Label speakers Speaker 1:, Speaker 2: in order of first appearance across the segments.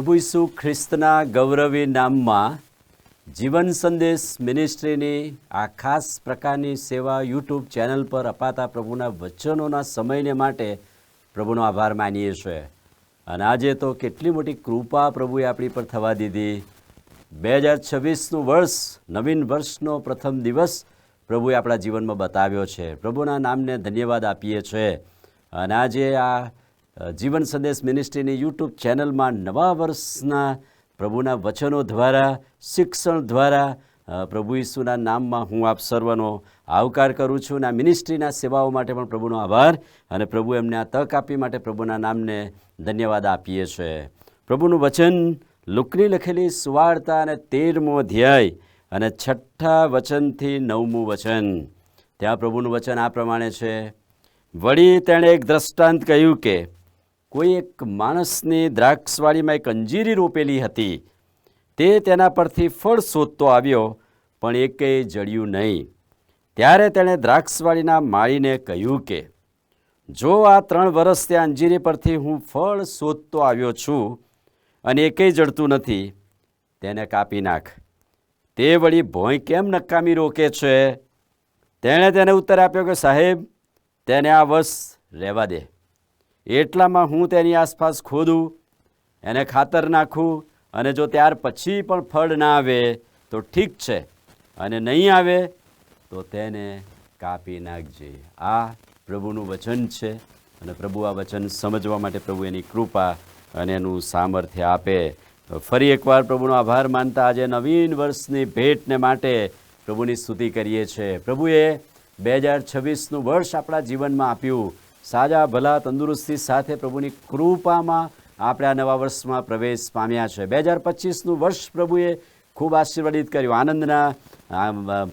Speaker 1: પ્રભુ ઈસુ ખ્રિસ્તના ગૌરવી નામમાં જીવન સંદેશ મિનિસ્ટ્રીની આ ખાસ પ્રકારની સેવા યુટ્યુબ ચેનલ પર અપાતા પ્રભુના વચનોના સમયને માટે પ્રભુનો આભાર માનીએ છીએ. અને આજે તો કેટલી મોટી કૃપા પ્રભુએ આપણી પર થવા દીધી. બે હજાર છવ્વીસનું વર્ષ, નવીન વર્ષનો પ્રથમ દિવસ પ્રભુએ આપણા જીવનમાં બતાવ્યો છે. પ્રભુના નામને ધન્યવાદ આપીએ છીએ. અને આજે આ જીવન સંદેશ મિનિસ્ટ્રીની યુટ્યુબ ચેનલમાં નવા વર્ષના પ્રભુના વચનો દ્વારા, શિક્ષણ દ્વારા પ્રભુ ઈસુના નામમાં હું આપ સર્વનો આવકાર કરું છું અને આ મિનિસ્ટ્રીના સેવાઓ માટે પણ પ્રભુનો આભાર અને પ્રભુ એમને આ તક આપી માટે પ્રભુના નામને ધન્યવાદ આપીએ છીએ પ્રભુનું વચન લુકની લખેલી સુવાર્તા અને તેરમો અધ્યાય અને છઠ્ઠા વચનથી નવમું વચન. ત્યાં પ્રભુનું વચન આ પ્રમાણે છે. વળી તેણે એક દ્રષ્ટાંત કહ્યું કે કોઈ એક માણસની દ્રાક્ષવાડીમાં એક અંજીરી રોપેલી હતી. તે તેના પરથી ફળ શોધતો આવ્યો, પણ એકેય જડ્યું નહીં. ત્યારે તેણે દ્રાક્ષવાડીના માળીને કહ્યું કે, જો આ ત્રણ વર્ષ ત્યાં અંજીરી પરથી હું ફળ શોધતો આવ્યો છું અને એકેય જડતું નથી, તેને કાપી નાખ. તે વળી ભોંય કેમ નકામી રોકે છે? તેણે તેને ઉત્તર આપ્યો કે, સાહેબ, તેને આ વર્ષ રહેવા દે. એટલામાં હું તેની આસપાસ ખોદું, એને ખાતર નાખું અને જો ત્યાર પછી પણ ફળ ના આવે તો ઠીક છે, અને નહીં આવે તો તેને કાપી નાખજે. આ પ્રભુનું વચન છે અને પ્રભુ આ વચન સમજવા માટે પ્રભુ એની કૃપા અને એનું સામર્થ્ય આપે. ફરી એકવાર પ્રભુનો આભાર માનતા આજે નવીન વર્ષની ભેટને માટે પ્રભુની સ્તુતિ કરીએ છીએ. પ્રભુએ બે હજાર છવ્વીસનું વર્ષ આપણા જીવનમાં આપ્યું. સાજા, ભલા, તંદુરસ્તી સાથે પ્રભુની કૃપામાં આપણે આ નવા વર્ષમાં પ્રવેશ પામ્યા છે. બે હજાર પચીસનું વર્ષ પ્રભુએ ખૂબ આશીર્વાદિત કર્યું. આનંદના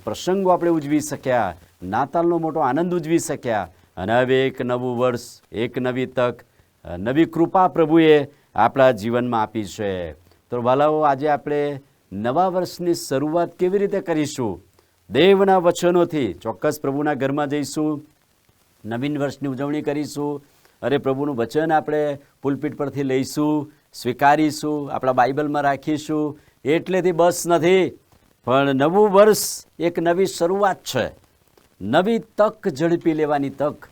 Speaker 1: પ્રસંગો આપણે ઉજવી શક્યા. નાતાલનો મોટો આનંદ ઉજવી શક્યા. અને હવે એક નવું વર્ષ, એક નવી તક, નવી કૃપા પ્રભુએ આપણા જીવનમાં આપી છે. તો વાલાઓ, આજે આપણે નવા વર્ષની શરૂઆત કેવી રીતે કરીશું? દેવના વચનોથી ચોક્કસ પ્રભુના ઘરમાં જઈશું. નવીન વર્ષની ઉજવણી કરીશું. અરે પ્રભુનું વચન આપણે પુલપીઠ પરથી લઈશું, સ્વીકારીશું, આપણા બાઇબલમાં રાખીશું. એટલેથી બસ નથી, પણ નવું વર્ષ એક નવી શરૂઆત છે. નવી તક ઝડપી લેવાની તક.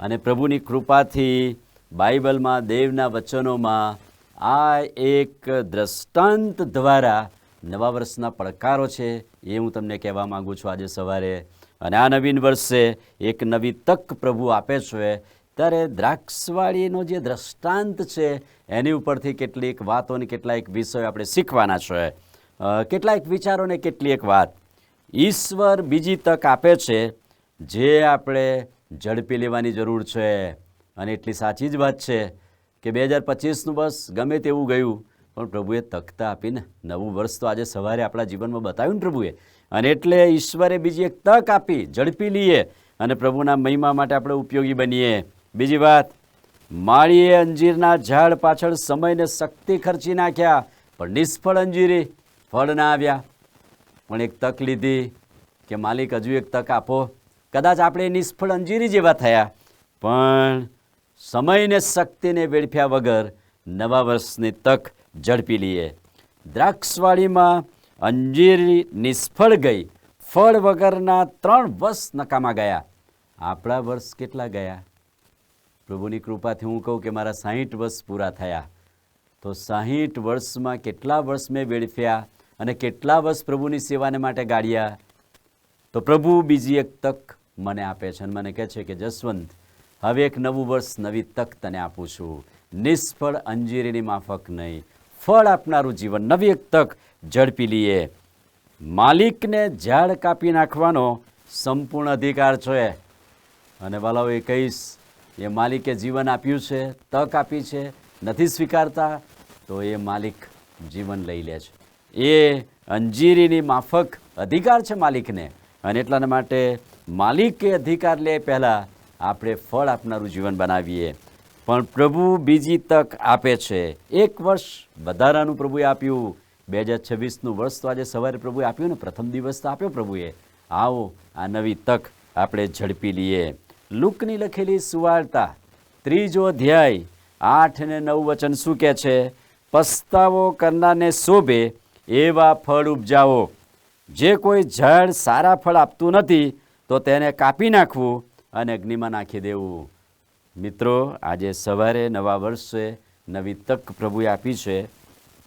Speaker 1: અને પ્રભુની કૃપાથી બાઇબલમાં દેવના વચનોમાં આ એક દ્રષ્ટાંત દ્વારા નવા વર્ષના પડકારો છે એ હું તમને કહેવા માગું છું આજે સવારે. અને આ નવીન વર્ષે એક નવી તક પ્રભુ આપે છે. ત્યારે દ્રાક્ષવાળીનો જે દ્રષ્ટાંત છે, એની ઉપરથી કેટલીક વાતોને કેટલાક વિષયો આપણે શીખવાના છે. કેટલાક વિચારોને કેટલી કેટલીક વાત. ઈશ્વર બીજી તક આપે છે, જે આપણે ઝડપી લેવાની જરૂર છે. અને એટલી સાચી જ વાત છે કે બે હજાર પચીસનું બસ ગમે તેવું ગયું, પણ પ્રભુએ તકતા આપીને નવું વર્ષ તો આજે સવારે આપણા જીવનમાં બતાવ્યું ને પ્રભુએ. અને એટલે ઈશ્વરે બીજી એક તક આપી, ઝડપી લઈએ અને પ્રભુના મહિમા માટે આપણે ઉપયોગી બનીએ. બીજી વાત, માળીએ અંજીરના ઝાડ પાછળ સમયને શક્તિ ખર્ચી નાખ્યા, પણ નિષ્ફળ અંજીરી ફળ ના આવ્યા. પણ એક તક લીધી કે, માલિક, હજુ એક તક આપો. કદાચ આપણે નિષ્ફળ અંજીરી જેવા થયા, પણ સમયને શક્તિને વેડફ્યા વગર નવા વર્ષની તક ઝડપી લઈએ દ્રાક્ષવાડીમાં અંજીરી નિષ્ફળ ગઈ. ફળ વગરના ત્રણ વર્ષ નકામા ગયા. આપણા વર્ષ કેટલા ગયા? પ્રભુની કૃપાથી હું કહું કે મારા સાહીઠ વર્ષ પૂરા થયા. તો સાહીઠ વર્ષમાં કેટલા વર્ષ મેં વેડફ્યા અને કેટલા વર્ષ પ્રભુની સેવાને માટે ગાળ્યા? તો પ્રભુ બીજી એક તક મને આપે છે અને મને કહે છે કે, જસવંત, હવે એક નવું વર્ષ, નવી તક તને આપું છું. નિષ્ફળ અંજીરીની માફક નહીં. ફળ આપનારું જીવન. નવી એક તક ઝડપી લઈએ માલિકને ઝાડ કાપી નાખવાનો સંપૂર્ણ અધિકાર છે. અને વાલાઓ, એ કહીશ, એ માલિકે જીવન આપ્યું છે, તક આપી છે, નથી સ્વીકારતા, તો એ માલિક જીવન લઈ લે છે. એ અંજીરીની માફક અધિકાર છે માલિકને. અને એટલાના માટે માલિકે અધિકાર લે પહેલાં આપણે ફળ આપનારું જીવન બનાવીએ. પણ પ્રભુ બીજી તક આપે છે. એક વર્ષ વધારાનું પ્રભુએ આપ્યું. બે હજાર છવ્વીસનું વર્ષ તો આજે સવારે પ્રભુએ આપ્યું ને? પ્રથમ દિવસ તો આપ્યો પ્રભુએ. આવો, આ નવી તક આપણે ઝડપી લઈએ. લુકની લખેલી સુવાર્તા, ત્રીજો અધ્યાય, આઠ અને નવ વચન શું કહે છે? પસ્તાવો કરનારને શોભે એવા ફળ ઉપજાવો. જે કોઈ ઝાડ સારા ફળ આપતું નથી, તો તેને કાપી નાખવું અને અગ્નિમાં નાખી દેવું. મિત્રો, આજે સવારે નવા વર્ષે નવી તક પ્રભુએ આપી છે.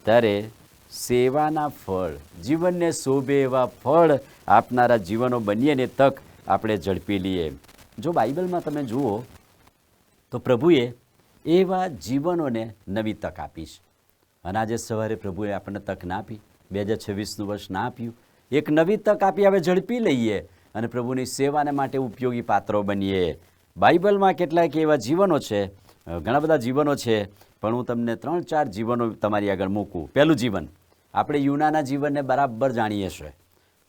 Speaker 1: ત્યારે સેવાના ફળ, જીવનને શોભે એવા ફળ આપનારા જીવનો બનીએ ને તક આપણે ઝડપી લઈએ. જો બાઇબલમાં તમે જુઓ, તો પ્રભુએ એવા જીવનોને નવી તક આપી છે. અને આજે સવારે પ્રભુએ આપણને તક ના આપી. બે હજાર છવ્વીસનું વર્ષ ના આપ્યું. એક નવી તક આપી, હવે ઝડપી લઈએ. અને પ્રભુની સેવાને માટે ઉપયોગી પાત્રો બનીએ. બાઇબલમાં કેટલાક એવા જીવનો છે ઘણા બધા જીવનો છે, પણ હું તમને ત્રણ ચાર જીવનો તમારી આગળ મૂકું. પહેલું જીવન. આપણે યુનાના જીવનને બરાબર જાણીએ છીએ.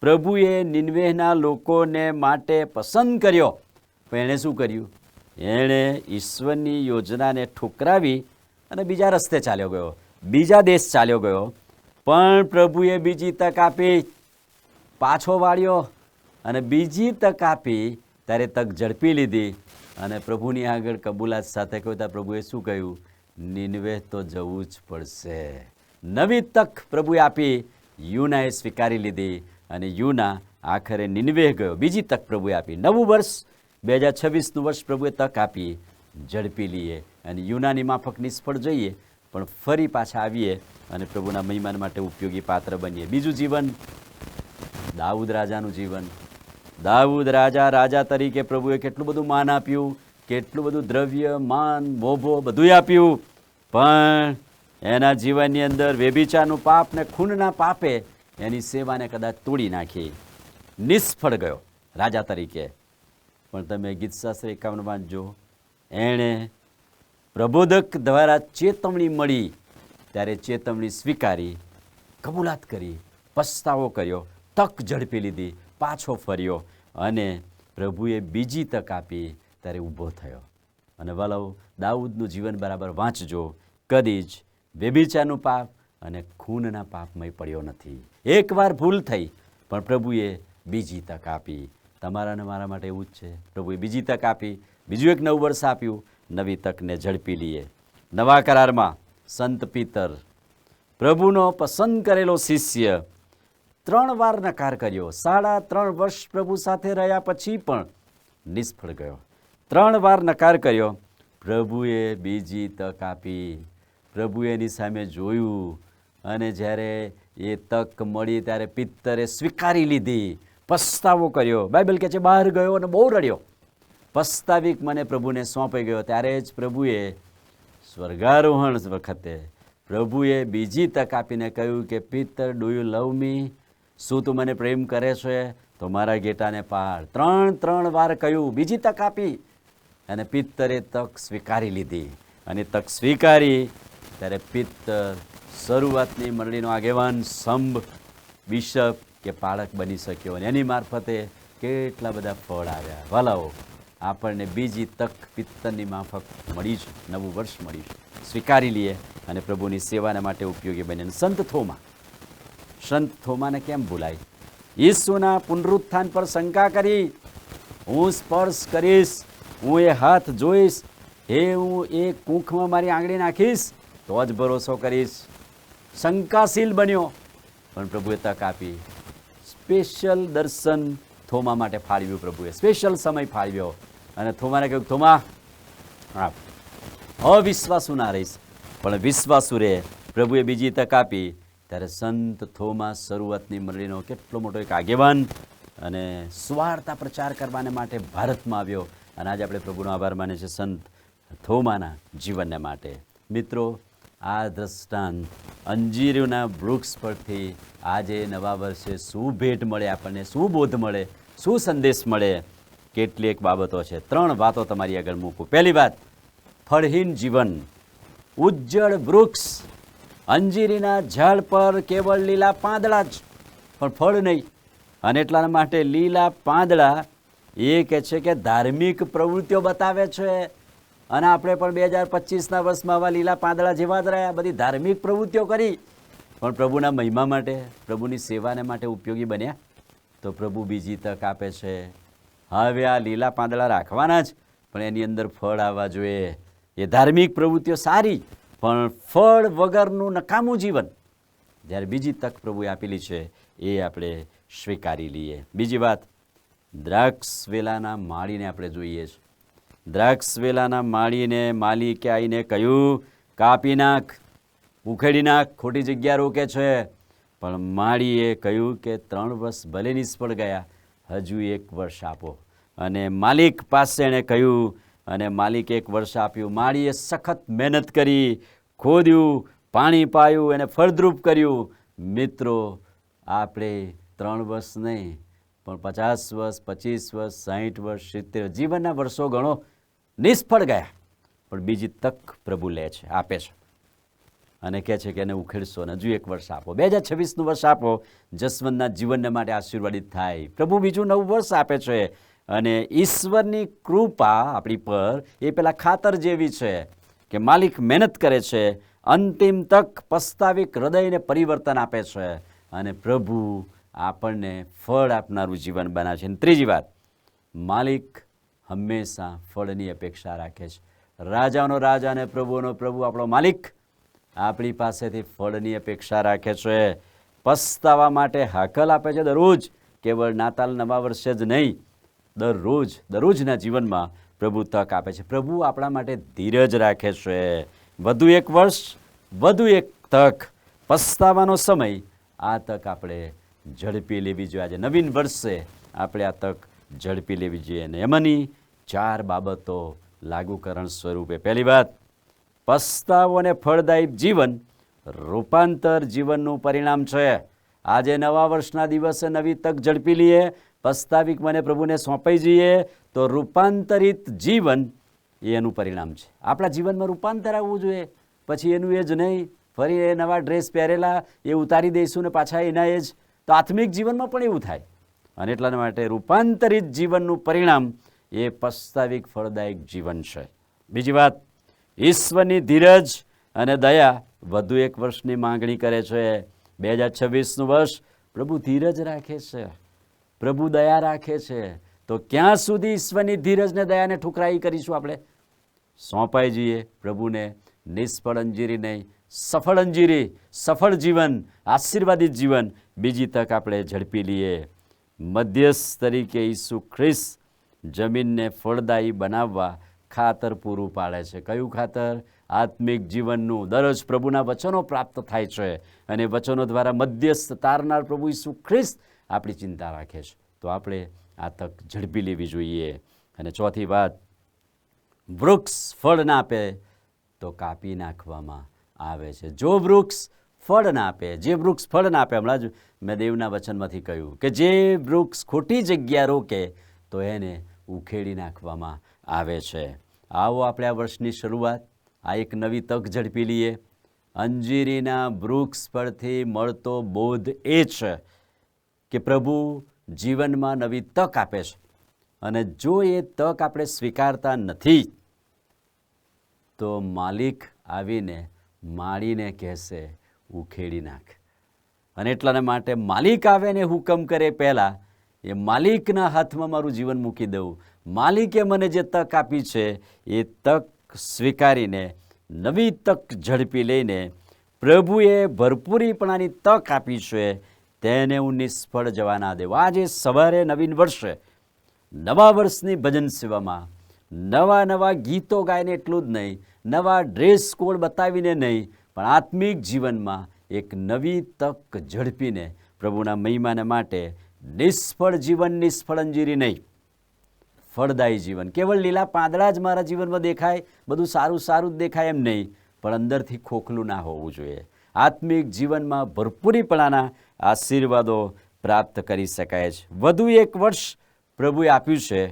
Speaker 1: પ્રભુએ નિન્વેહના લોકોને માટે પસંદ કર્યો. પણ એણે શું કર્યું? એણે ઈશ્વરની યોજનાને ઠુકરાવી અને બીજા રસ્તે ચાલ્યો ગયો. બીજા દેશ ચાલ્યો ગયો. પણ પ્રભુએ બીજી તક આપી. પાછો વાળ્યો અને બીજી તક આપી. ત્યારે તક ઝડપી લીધી. અને પ્રભુની આગળ કબૂલાત સાથે કહ્યું પ્રભુએ શું કહ્યું? નિન્વે તો જવું જ પડશે. નવી તક પ્રભુએ આપી, યુનાએ સ્વીકારી લીધી અને યુના આખરે નિન્વે ગયો. બીજી તક પ્રભુએ આપી. નવું વર્ષ, બે હજાર છવ્વીસનું વર્ષ પ્રભુએ તક આપી, ઝડપી લઈએ અને યુનાની માફક નિષ્ફળ જઈએ, પણ ફરી પાછા આવીએ અને પ્રભુના મહિમાન માટે ઉપયોગી પાત્ર બનીએ. બીજું જીવન, દાઉદ રાજાનું જીવન. દાઉદ રાજા રાજા તરીકે પ્રભુએ કેટલું બધું માન આપ્યું, કેટલું બધું દ્રવ્ય, માન, મોભો બધું આપ્યું. પણ એના જીવનની અંદર વેબિચારનું પાપ ને ખૂનના પાપે એની સેવાને કદાચ તોડી નાખી. નિષ્ફળ ગયો રાજા તરીકે. પણ તમે ગીતશાસ્ત્ર એકાવનમાં જો એણે પ્રબોધક દ્વારા ચેતવણી મળી. ત્યારે ચેતવણી સ્વીકારી, કબૂલાત કરી, પસ્તાવો કર્યો, તક ઝડપી લીધી. પાછો ફર્યો અને પ્રભુએ બીજી તક આપી, ત્યારે ઊભો થયો. અને વલવ દાઉદનું જીવન બરાબર વાંચજો. કદી જ વ્યભિચારનું પાપ અને ખૂનના પાપમય પડ્યો નથી. એકવાર ભૂલ થઈ, પણ પ્રભુએ બીજી તક આપી. તમારા અને મારા માટે એવું જ છે. પ્રભુએ બીજી તક આપી, બીજું એક નવું વર્ષ આપ્યું. નવી તકને ઝડપી લઈએ નવા કરારમાં સંત પિતર, પ્રભુનો પસંદ કરેલો શિષ્ય ત્રણ વાર નકાર કર્યો. સાડા ત્રણ વર્ષ પ્રભુ સાથે રહ્યા પછી પણ નિષ્ફળ ગયો. ત્રણ વાર નકાર કર્યો. પ્રભુએ બીજી તક આપી. પ્રભુએ એની સામે જોયું અને જ્યારે એ તક મળી ત્યારે પિત્તરે સ્વીકારી લીધી. પસ્તાવો કર્યો. બાઇબલ કહે છે, બહાર ગયો અને બહુ રડ્યો. પસ્તાવિક મને પ્રભુને સોંપાઈ ગયો. ત્યારે જ પ્રભુએ સ્વર્ગારોહણ વખતે પ્રભુએ બીજી તક આપીને કહ્યું કે, Peter do you love me શું તું મને પ્રેમ કરે છે? તો મારા ગેટાને પાડ. ત્રણ ત્રણ વાર કહ્યું, બીજી તક આપી. અને પિત્તરે તક સ્વીકારી લીધી. અને તક સ્વીકારી, ત્યારે પિત્તર શરૂઆતની મંડળીનો આગેવાન સંભ બિશપ કે પાળક બની શક્યો. અને એની મારફતે કેટલા બધા ફળ આવ્યા. વાલાઓ, આપણને બીજી તક પિત્તરની માફક મળી છે. નવું વર્ષ મળ્યું છે. સ્વીકારી લઈએ અને પ્રભુની સેવાના માટે ઉપયોગી બને. સંત થોમા સંત થોમાને કેમ ભૂલાય? ઈસુના પુનરુત્થાન પર શંકા કરી. હું સ્પર્શ કરીશ, હું એ હાથ જોઈશ એ હું એ કૂંખમાં મારી આંગળી નાખીશ, તો જ ભરોસો કરીશ. શંકાશીલ બન્યો, પણ પ્રભુએ તક આપી. સ્પેશિયલ દર્શન થોમા માટે ફાળવ્યું પ્રભુએ. સ્પેશિયલ સમય ફાળવ્યો. અને થોમાને કહ્યું, થોમા, હા, અવિશ્વાસુ ના રહીશ, પણ વિશ્વાસુ રે. પ્રભુએ બીજી તક આપી. ત્યારે સંત થોમા શરૂઆતની મંડળીનો કેટલો મોટો એક આગેવાન અને સ્વાર્થા પ્રચાર કરવાને માટે ભારતમાં આવ્યો અને આજે આપણે પ્રભુનો આભાર માને છે સંત થોમાના જીવનને માટે. મિત્રો, આ દ્રષ્ટાંત અંજીરોના વૃક્ષ પરથી આજે નવા વર્ષે શું ભેટ મળે આપણને, શું બોધ મળે, શું સંદેશ મળે કેટલીક બાબતો છે. ત્રણ વાતો તમારી આગળ મૂકું. પહેલી વાત, ફળહીન જીવન. ઉજ્જળ વૃક્ષ અંજીરીના ઝાડ પર કેવળ લીલા પાંદડા જ, પણ ફળ નહીં. અને એટલા માટે લીલા પાંદડા એ કહે છે કે ધાર્મિક પ્રવૃત્તિઓ બતાવે છે. અને આપણે પણ બે હજાર પચીસના વર્ષમાં આવા લીલા પાંદડા જેવા જ રહ્યા, બધી ધાર્મિક પ્રવૃત્તિઓ કરી. પણ પ્રભુના મહિમા માટે, પ્રભુની સેવાને માટે ઉપયોગી બન્યા. તો પ્રભુ બીજી તક આપે છે. હવે આ લીલા પાંદડા રાખવાના જ, પણ એની અંદર ફળ આવવા જોઈએ. એ ધાર્મિક પ્રવૃત્તિઓ સારી પણ ફળ વગરનું નકામું જીવન, જ્યારે બીજી તક પ્રભુએ આપેલી છે, એ આપણે સ્વીકારી લઈએ. બીજી વાત દ્રાક્ષ વેલાના માળીને આપણે જોઈએ છે. દ્રાક્ષ વેલાના માળીને માલિકે આવીને કહ્યું, કાપી નાખ, ઉખેડી નાખ, ખોટી જગ્યા રોકે છે. પણ માળીએ કહ્યું કે, ત્રણ વર્ષ ભલે નિષ્ફળ ગયા, હજુ એક વર્ષ આપો. અને માલિક પાસે એણે કહ્યું અને માલિકે એક વર્ષ આપ્યું. માળીએ સખત મહેનત કરી, ખોદ્યું, પાણી પાયું એને ફળદ્રુપ કર્યું. મિત્રો, આપણે ત્રણ વર્ષ નહીં, પણ પચાસ વર્ષ, પચીસ વર્ષ, સાહીઠ વર્ષ, સિત્તેર જીવનના વર્ષો ગણો નિષ્ફળ ગયા. પણ બીજી તક પ્રભુ લે છે, આપે છે. અને કહે છે કે એને ઉખેડશો અને હજુ એક વર્ષ આપો. બે હજાર છવ્વીસનું વર્ષ આપો. જસવંતના જીવનને માટે આશીર્વાદિત થાય. પ્રભુ બીજું નવું વર્ષ આપે છે. અને ઈશ્વરની કૃપા આપણી પર એ પેલા ખાતર જેવી છે કે માલિક મહેનત કરે છે, અંતિમ તક પસ્તાવિક હૃદયને પરિવર્તન આપે છે અને પ્રભુ આપણને ફળ આપનારું જીવન બનાવે છે. અને ત્રીજી વાત, માલિક હંમેશા ફળની અપેક્ષા રાખે છે. રાજાનો રાજા અને પ્રભુનો પ્રભુ આપણો માલિક આપણી પાસેથી ફળની અપેક્ષા રાખે છે. પસ્તાવા માટે હાકલ આપે છે દરરોજ. કેવળ નાતાલ નવા વર્ષે જ નહીં દરરોજ, દરરોજના જીવનમાં પ્રભુ તક આપે છે. પ્રભુ આપણા માટે ધીરજ રાખે છે. વધુ એક વર્ષ, વધુ એક તક, પસ્તાવાનો સમય આ તક આપણે ઝડપી લેવી જોઈએ. આજે નવીન વર્ષે આપણે આ તક ઝડપી લેવી જોઈએ. અને એમાંની ચાર બાબતો લાગુકરણ સ્વરૂપે. પહેલી વાત, પસ્તાવો અને ફળદાયી જીવન રૂપાંતર જીવનનું પરિણામ છે. આજે નવા વર્ષના દિવસે નવી તક ઝડપી લઈએ પસ્તાવિક મને પ્રભુને સોંપાઈ જઈએ તો રૂપાંતરિત જીવન એ એનું પરિણામ છે. આપણા જીવનમાં રૂપાંતર આવવું જોઈએ. પછી એનું એ જ નહીં. ફરી એ નવા ડ્રેસ પહેરેલા, એ ઉતારી દઈશું ને પાછા એના એ જ. તો આત્મિક જીવનમાં પણ એવું થાય. અને એટલા માટે રૂપાંતરિત જીવનનું પરિણામ એ પસ્તાવિક ફળદાયક જીવન છે. બીજી વાત, ઈશ્વરની ધીરજ અને દયા વધુ એક વર્ષની માંગણી કરે છે. બે હજાર છવ્વીસનું વર્ષ પ્રભુ ધીરજ રાખે છે. પ્રભુ દયા રાખે છે. તો ક્યાં સુધી ઈશ્વરની ધીરજને દયાને ઠુકરાઈ કરીશું આપણે? સોંપાઈ જઈએ પ્રભુને. નિષ્ફળ અંજીરી નહીં. સફળ અંજીરી. સફળ જીવન. આશીર્વાદિત જીવન. બીજી તક આપણે ઝડપી લઈએ. મધ્યસ્થ તરીકે ઈસુ ખ્રિસ્ત જમીનને ફળદાયી બનાવવા ખાતર પૂરું પાડે છે. કયું ખાતર? આત્મિક જીવનનું. દરરોજ પ્રભુના વચનો પ્રાપ્ત થાય છે. અને વચનો દ્વારા મધ્યસ્થ તારનાર પ્રભુ ઈસુ ખ્રિસ્ત આપણી ચિંતા રાખે છે. તો આપણે આ તક ઝડપી લેવી જોઈએ. અને ચોથી વાત, વૃક્ષ ફળ ના આપે તો કાપી નાખવામાં આવે છે. જો વૃક્ષ ફળ ના આપે જે વૃક્ષ ફળ ના આપે હમણાં જ મેં દેવના વચનમાંથી કહ્યું કે જે વૃક્ષ ખોટી જગ્યા રોકે તો એને ઉખેડી નાખવામાં આવે છે. આવો આપણે આ વર્ષની શરૂઆત, આ એક નવી તક ઝડપી લઈએ. અંજીરીના વૃક્ષ પરથી મળતો બોધ એ છે કે પ્રભુ જીવનમાં નવી તક આપે છે. અને જો એ તક આપણે સ્વીકારતા નથી, તો માલિક આવીને માળીને કહેશે, ઉખેડી નાખ. અને એટલાને માટે માલિક આવે ને હુકમ કરે પહેલાં, એ માલિકના હાથમાં મારું જીવન મૂકી દઉં. માલિકે મને જે તક આપી છે, એ તક સ્વીકારીને, નવી તક ઝડપી લઈને પ્રભુએ ભરપૂરીપણાની તક આપી છે તેને હું નિષ્ફળ જવા ના દેવું. આજે સવારે નવીન વર્ષે નવા વર્ષની ભજન સેવામાં નવા નવા ગીતો ગાઈને એટલું જ નહીં, નવા ડ્રેસ કોડ બતાવીને નહીં, પણ આત્મિક જીવનમાં એક નવી તક ઝડપીને પ્રભુના મહિમાને માટે નિષ્ફળ જીવન, નિષ્ફળ અંજીરી નહીં. ફળદાયી જીવન. કેવળ લીલા પાંદડા જ મારા જીવનમાં દેખાય, બધું સારું સારું જ દેખાય એમ નહીં, પણ અંદરથી ખોખલું ના હોવું જોઈએ. આત્મિક જીવનમાં ભરપૂરીપણાના આશીર્વાદો પ્રાપ્ત કરી શકાય છે. વધુ એક વર્ષ પ્રભુએ આપ્યું છે,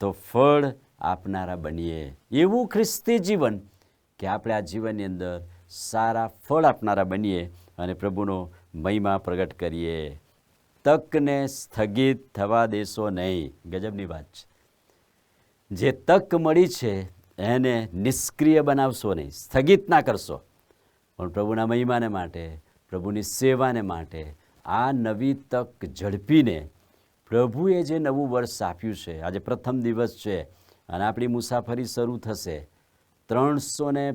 Speaker 1: તો ફળ આપનારા બનીએ. એવું ખ્રિસ્તી જીવન કે આપણે આ જીવનની અંદર સારા ફળ આપનારા બનીએ અને પ્રભુનો મહિમા પ્રગટ કરીએ. તકને સ્થગિત થવા દેશો નહીં. ગજબની વાત છે. જે તક મળી છે, એને નિષ્ક્રિય બનાવશો નહીં. સ્થગિત ના કરશો. પણ પ્રભુના મહિમાને માટે, પ્રભુની સેવાને માટે, આ નવી તક ઝડપીને પ્રભુએ જે નવું વર્ષ આપ્યું છે, આજે પ્રથમ દિવસ છે, અને આપણી મુસાફરી શરૂ થશે. ત્રણસો ને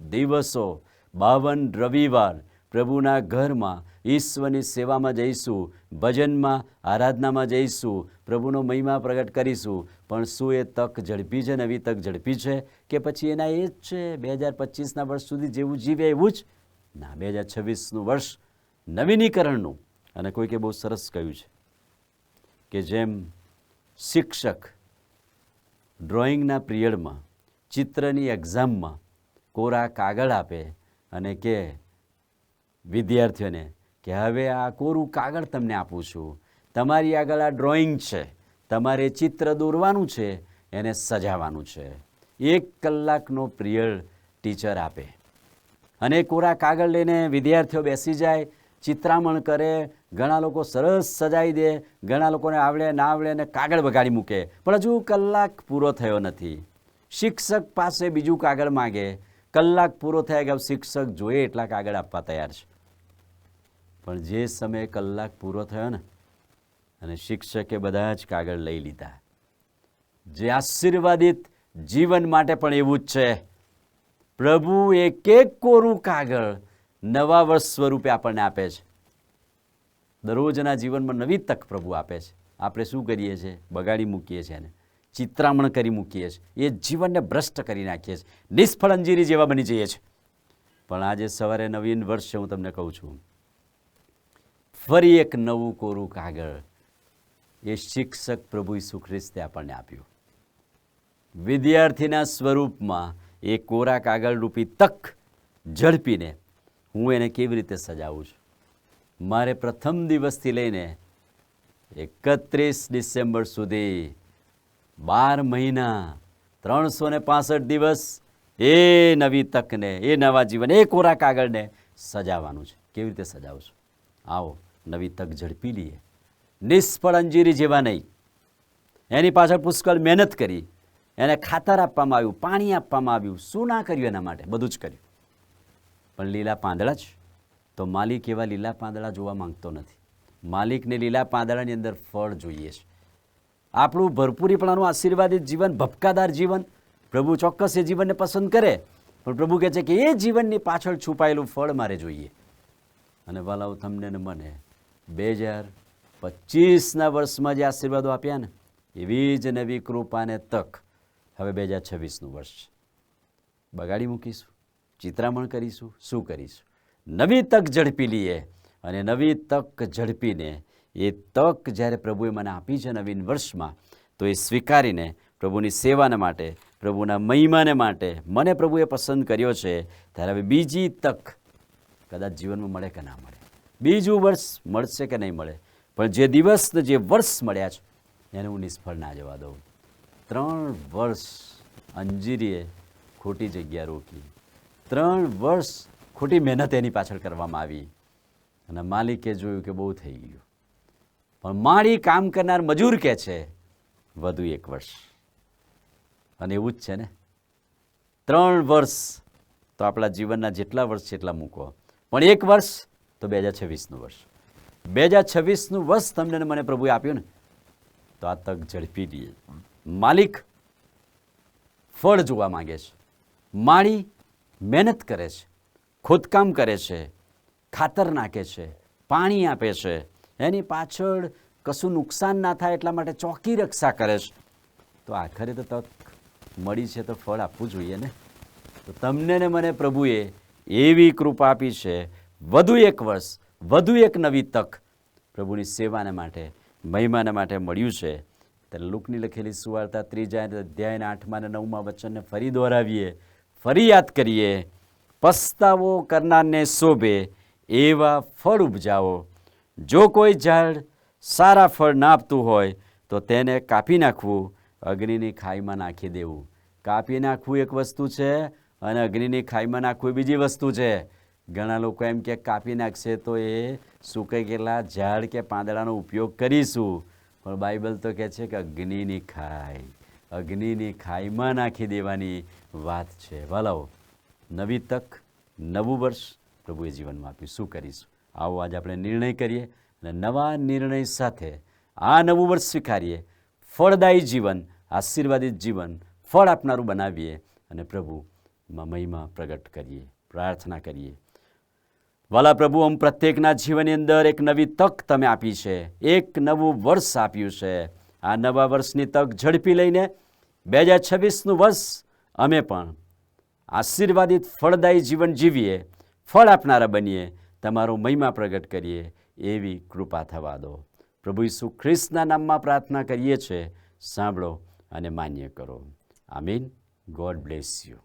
Speaker 1: દિવસો, બાવન રવિવાર પ્રભુના ઘરમાં ઈશ્વરની સેવામાં જઈશું, ભજનમાં, આરાધનામાં જઈશું, પ્રભુનો મહિમા પ્રગટ કરીશું. પણ શું એ તક ઝડપી છે, નવી તક ઝડપી છે કે પછી એના એ જ છે, બે હજાર પચીસના વર્ષ સુધી જેવું જીવે એવું જ? ના, બે હજાર છવ્વીસનું વર્ષ નવીનીકરણનું. અને કોઈકે બહુ સરસ કહ્યું છે કે જેમ શિક્ષક ડ્રોઈંગના પિરિયડમાં, ચિત્રની એક્ઝામમાં કોરા કાગળ આપે અને કે વિદ્યાર્થીઓને કે હવે આ કોરું કાગળ તમને આપું છું. તમારી આગળ આ ડ્રોઈંગ છે. તમારે ચિત્ર દોરવાનું છે, એને સજાવવાનું છે. એક કલાકનો પિરિયડ ટીચર આપે. અને કોરા કાગળ લઈને વિદ્યાર્થીઓ બેસી જાય, ચિત્રામણ કરે, ઘણા લોકો સરસ સજાવી દે, ઘણા લોકોને આવડે, ના આવડે અને કાગળ બગાડી મૂકે. પણ હજુ કલાક પૂરો થયો નથી. શિક્ષક પાસે બીજું કાગળ માગે. કલાક પૂરો થયા ગયા, શિક્ષક જોઈએ એટલા કાગળ આપવા તૈયાર છે. પણ જે સમયે કલાક પૂરો થયો ને, અને શિક્ષકે બધા જ કાગળ લઈ લીધા. જે આશીર્વાદિત જીવન માટે પણ એવું જ છે. પ્રભુ એક એક કોરું કાગળ નવા વર્ષ સ્વરૂપે આપણને આપે છે. દરરોજના જીવનમાં નવી તક પ્રભુ આપે છે. આપણે શું કરીએ છીએ? બગાડી મૂકીએ છીએ એને. ચિત્રામણ કરી મૂકીએ છીએ. એ જીવનને ભ્રષ્ટ કરી નાખીએ છીએ. નિષ્ફળ અંજીરી જેવા બની જઈએ છીએ. પણ આજે સવારે નવીન વર્ષ હું તમને કહું છું. ફરી એક નવું કોરું કાગળ એ શિક્ષક પ્રભુ ઈસુ ખ્રિસ્તે આપણને આપ્યું. વિદ્યાર્થીના સ્વરૂપમાં એ કોરા કાગળ રૂપી તક ઝડપીને હું એને કેવી રીતે સજાવું છું? મારે પ્રથમ દિવસથી લઈને એકત્રીસ ડિસેમ્બર સુધી બાર મહિના, ત્રણસો ને પાસઠ દિવસ એ નવી તકને, એ નવા જીવન, એ કોરા કાગળને સજાવવાનું છે. કેવી રીતે સજાવું છું? આવો. નવી તક ઝડપી લઈએ નિષ્ફળ અંજીરી જેવા નહીં. એની પાછળ પુષ્કળ મહેનત કરી. એને ખાતર આપવામાં આવ્યું, પાણી આપવામાં આવ્યું, શું ના કર્યું એના માટે? બધું જ કર્યું. પણ લીલા પાંદડા જ. તો માલિક એવા લીલા પાંદડા જોવા માંગતો નથી. માલિકને લીલા પાંદડાની અંદર ફળ જોઈએ છે. આપણું ભરપૂરીપણાનું આશીર્વાદિત જીવન, ભપકાદાર જીવન, પ્રભુ ચોક્કસ એ જીવનને પસંદ કરે. પણ પ્રભુ કહે છે કે એ જીવનની પાછળ છુપાયેલું ફળ મારે જોઈએ. અને વાલાઓ, તમને ને મને બે હજાર પચીસના વર્ષમાં જે આશીર્વાદો આપ્યા ને, એવી જ નવી કૃપાને તક હવે બે હજાર છવ્વીસનું વર્ષ બગાડી મૂકીશું, ચિત્રામણ કરીશું, શું કરીશું? નવી તક ઝડપી લઈએ અને નવી તક ઝડપીને એ તક જ્યારે પ્રભુએ મને આપી છે નવીન વર્ષમાં, તો એ સ્વીકારીને પ્રભુની સેવાને માટે, પ્રભુના મહિમાને માટે મને પ્રભુએ પસંદ કર્યો છે, ત્યારે હવે બીજી તક કદાચ જીવનમાં મળે કે ના મળે? બીજું વર્ષ મળશે કે નહીં મળે. પણ જે દિવસ ને જે વર્ષ મળ્યા છે, એને હું નિષ્ફળ ના જવા દઉં. ત્રણ વર્ષ અંજીરીએ ખોટી જગ્યા રોકી. ત્રણ વર્ષ ખોટી મહેનત એની પાછળ કરવામાં આવી. અને માલિકે જોયું કે બહુ થઈ ગયું. પણ માળી કામ કરનાર મજૂર કહે છે, વધુ એક વર્ષ. અને એવું જ છે ને? ત્રણ વર્ષ તો આપણા જીવનના જેટલા વર્ષ છે એટલા મૂકો. પણ એક વર્ષ તો બે હજાર છવ્વીસનું વર્ષ. બે હજાર છવ્વીસનું વર્ષ તમને મને પ્રભુએ આપ્યું ને, તો આ તક ઝડપી દઈએ. માલિક ફળ જોવા માંગે છે માળી મહેનત કરે છે, ખોદકામ કરે છે, ખાતર નાખે છે, પાણી આપે છે, એની પાછળ કશું નુકસાન ના થાય એટલા માટે ચોકી રક્ષા કરે છે. તો આખરે તો તક મળી છે તો ફળ આપવું જોઈએ ને? તો તમને ને મને પ્રભુએ એવી કૃપા આપી છે વધુ એક વર્ષ, વધુ એક નવી તક પ્રભુની સેવાને માટે, મહિમાને માટે મળ્યું છે. ત્યારે લુકની લખેલી સુવાર્તા ત્રીજા અધ્યાયના આઠમા અને નવમા વચનને ફરી દોહરાવીએ, ફરી યાદ કરીએ. પસ્તાવો કરનારને શોભે, એવા ફળ ઉપજાવો. જો કોઈ ઝાડ સારા ફળ ના આપતું હોય, તો તેને કાપી નાખવું, અગ્નિની ખાઈમાં નાખી દેવું. કાપી નાખવું એક વસ્તુ છે અને અગ્નિની ખાઈમાં નાખવું બીજી વસ્તુ છે. ઘણા લોકો એમ કે કાપી નાખશે તો એ સુકાઈ ગયેલા ઝાડ કે પાંદડાનો ઉપયોગ કરીશું. પણ બાઇબલ તો કહે છે કે અગ્નિની ખાઈ, અગ્નિની ખાઈમાં નાખી દેવાની વાત છે. વાલાઓ નવી તક, નવું વર્ષ પ્રભુએ જીવનમાં આપ્યું. શું કરીશું? આવો આજે આપણે નિર્ણય કરીએ અને નવા નિર્ણય સાથે આ નવું વર્ષ સ્વીકારીએ. ફળદાયી જીવન, આશીર્વાદિત જીવન, ફળ આપનારું બનાવીએ અને પ્રભુમાં મહિમા પ્રગટ કરીએ. પ્રાર્થના કરીએ. વાલા પ્રભુ અમ પ્રત્યેકના જીવનની અંદર એક નવી તક તમે આપી છે. એક નવું વર્ષ આપ્યું છે. આ નવા વર્ષની તક ઝડપી લઈને બે હજાર છવ્વીસનું વર્ષ અમે પણ આશીર્વાદિત ફળદાયી જીવન જીવીએ, ફળ આપનારા બનીએ, તમારો મહિમા પ્રગટ કરીએ, એવી કૃપા થવા દો. પ્રભુ ઈસુ ખ્રિસ્તના નામમાં પ્રાર્થના કરીએ છીએ સાંભળો અને માન્ય કરો. આમીન. God bless you.